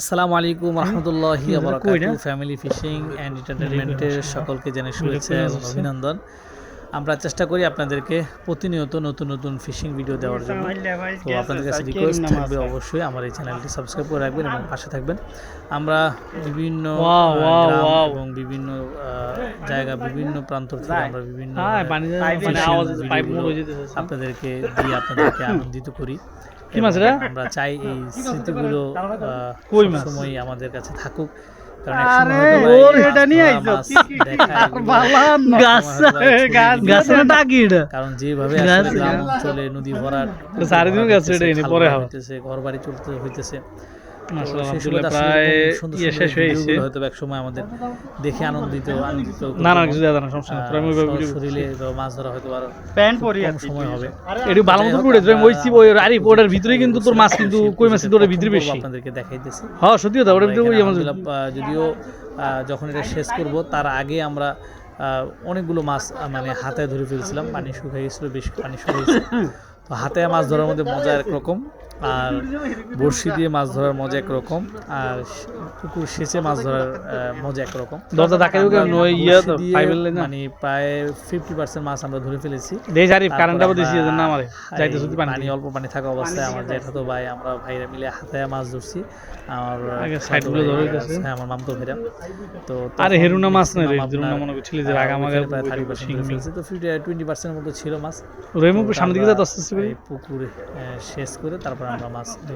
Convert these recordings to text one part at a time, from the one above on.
আসসালামু আলাইকুম রহমতুল্লাহ বারাকাতুহু ফ্যামিলি ফিশিং অ্যান্ড এন্টারটেইনমেন্টের সকলকে জানাই শুভেচ্ছা এবং অভিনন্দন। আমরা চেষ্টা করি আপনাদেরকে প্রতিনিয়ত নতুন নতুন ফিশিং ভিডিও দেওয়ার জন্য। তো আপনাদের কাছে রিকোয়েস্ট থাকবে অবশ্যই আমার এই চ্যানেলটি সাবস্ক্রাইব করে রাখবেন এবং পাশে থাকবেন। আমরা বিভিন্ন. এবং বিভিন্ন জায়গা বিভিন্ন প্রান্ত থেকে আমরা বিভিন্ন আপনাদেরকে দিয়ে আপনাদেরকে আনন্দিত করি। আমরা চাই এই স্মৃতিগুলো কই সময় আমাদের কাছে থাকুক। কারণ যেভাবে নদী ভরাট ঘর বাড়ি চলতে হইতেছে। তো মাশাআল্লাহ, সেই আলহামদুলিল্লাহ, সুবাদে আসলে প্রায় এরকম সুন্দর সুন্দর শেষ হয়ে গেছে। হয়তো বা একসময় আমাদের দেখে আনন্দিত আনন্দিত না না কিছু দেওয়া না সমস্যা নেই। আমি শরীরে তো মাছ ধরা হয়তো আর প্যান্ট পরি সময় হবে। এটু ভালো মতো পড়ে তুমি ওই ওই আরে ওটার ভিতরে কিন্তু তোর মাছ কিন্তু কই মাছ কিন্তু ওটার ভিতরে বেশি। আপনাদেরকে দেখাইতেছি। হ্যাঁ সত্যি কথা ওটার ভিতরে ওই আমাদের যদিও যখন এটা শেষ করব তার আগে আমরা অনেকগুলো মাছ মানে হাতে ধরে ফেলছিলাম। পানি শুকিয়ে গেছিল বেশ পানি শুকিয়েছে তো হাতে মাছ ধরার মধ্যে মজা একরকম। আর বড়শি দিয়ে মাছ ধরার মজা একরকম আর পুকুর সেচে মাছ ধরার মজা একরকম। ইয়ে তো মানে প্রায় ফিফটি পার্সেন্ট মাছ আমরা ধরে ফেলেছি। দেই জারিফ কারেন্ট দিছি আমরা না আমারে। যাইতে এই পানি পানি অল্প পানি থাকা অবস্থায় আমার জ্যাঠাতো ভাই আমরা ভাইরা মিলে হাতে মাছ ধরছি। আমার আগে খালাতো side গুলো ভাই ধরে গেছে। হ্যাঁ, আমার মামতো ভাইরা। তো আরে হেরুনা মাছ নয় রে হেরুনা মনে করছিলি যে রাগা ওইখানে প্রায় থার্টি পার্সেন্ট তো টোয়েন্টি পার্সেন্টের মতো ছিল মাছ। রেমু তো সামনে দিকে যাতে আস্তে আস্তে পুকুরে শেষ করে তারপর আমরা মাছ। তো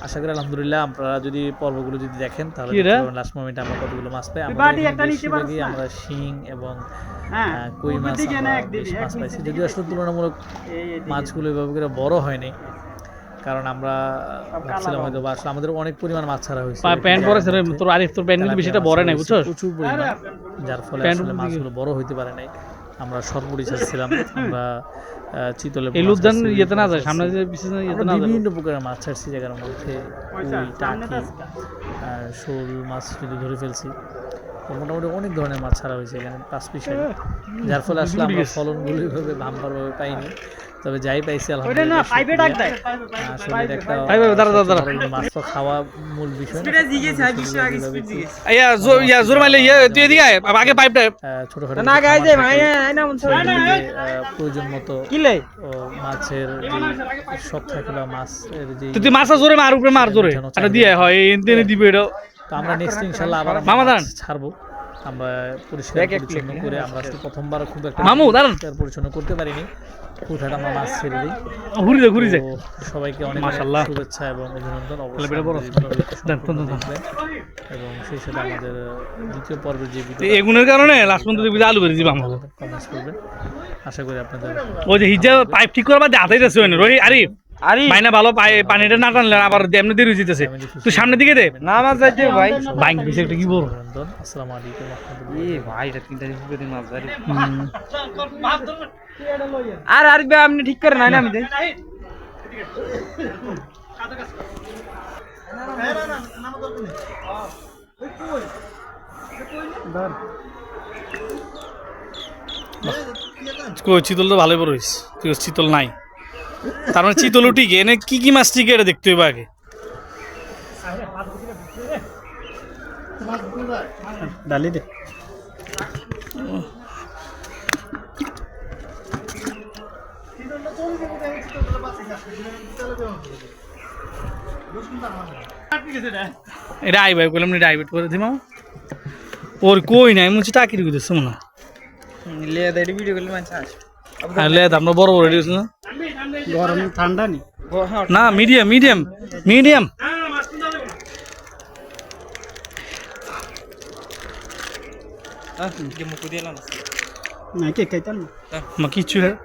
আশা করি আলহামদুলিল্লাহ আপনারা যদি পর্বগুলো যদি দেখেন তাহলে লাস্ট মোমেন্টে আমরা কতগুলো মাছ পাই। আমরা শিং এবং হ্যাঁ কই মাছ মাছ পাইছি যদিও আসলে তুলনামূলক মাছগুলো এভাবে করে বড় হয়নি কারণ আমরা ভাবছিলাম হয়তো বা আসলে আমাদের অনেক পরিমাণ মাছ ছাড়া হয়েছে। পা- প্যান্ট পরেছে তোর আরিফ তোর প্যান্ট কিন্তু বেশিটা বড় নাই বুঝছস? প্রচুর পরিমাণ যার ফলে আসলে মাছগুলো বড় হইতে পারে নাই। আমরা সরপুরি ছিলাম আমরা চিতলে এই লুদ্দান ইয়েতে না যায় সামনে। যে বিশেষ ইয়েতে না যায়। বিভিন্ন প্রকারের মাছ ছাড়ছি জায়গার মধ্যে টাকি শোল মাছ যদি ধরে ফেলছি মোটামুটি অনেক ধরনের মাছ ছাড়া হয়েছে এখানে পাঁচ পিস যার ফলে আসলে আমরা ফলনগুলো এইভাবে বাম্পারভাবে পাইনি। তবে যাই পাইছি আলহামদুলিল্লাহ মাছ তো খাওয়া মূল বিষয়। না। ইয়া ইয়া ইয়ে আগে পাইপটা ছোটখাটো গাই ভাই প্রয়োজন মতো কিলে মাছের শখ থাকে বা তুই মাছা জোরে মার উপরে মার জোরে। এটা দিয়ে হয় এই এনে দিবে এটা। তো আমরা নেক্সট ইনশাল্লাহ আবার মামা মামা ছাড়বো। আমরা পরিষ্কার পরিচ্ছন্ন করে আমরা আসলে প্রথমবার খুব একটা মামু, দাঁড়ান। পরিচ্ছন্ন করতে পারিনি। আমরা মাছ ছেড়ে দিই। ঘুরি যায় ঘুরি যায় সবাইকে অনেক মাশাআল্লাহ। শুভেচ্ছা এবং অভিনন্দন। এবং সেই সাথে আমাদের দ্বিতীয় পর্বের যে এগুনের কারণে লাস্ট পর্যন্ত আলু বেরিয়ে যাবে আমাকে কমেন্টস করবেন। আশা করি আপনাদের ওই যে হিজা পাইপ ঠিক করবার হাতেই যাচ্ছে আরে আরে মাইনা ভালো পানিটা না টানলে আবার এমনি দেরি যেতেছে তুই সামনের দিকে দে। না মাছ যাইতে ভাই। বাইক বেশি একটা কি বলব আসসালামু আলাইকুম রহমতুল্লাহ। ভাই এটা তিনটা দিন মাছ ধরি আর আর আপনি ঠিক করে নাই না আমি দেই। চিতল তো ভালোই বড় হয়েছে তুই চিতল নাই। তার মানে চিতলও ঠিক এনে কি কি মাছ ঠিক এটা দেখতে হবে আগে? ডালি দে। আইবাই কইলাম এটা আইবেট করে দিমা ওর কই নাই মুছি টাকি রেখে মনে হয়। লে দে ভিডিও করলে মাছ আস আর লে আমরা বড় বড় না। গরম ঠান্ডা নি? না মিডিয়াম মিডিয়াম মিডিয়াম নাই কে খাইতাম কিচ্ছু হ্যাঁ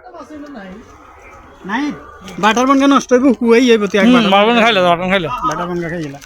নাই বাটার বনগা নষ্ট হইব হুয়াই যাইব তুই হুম, মারবেন খাইলে। মারবেন খাইলে। বাটার বনগা খাইলা।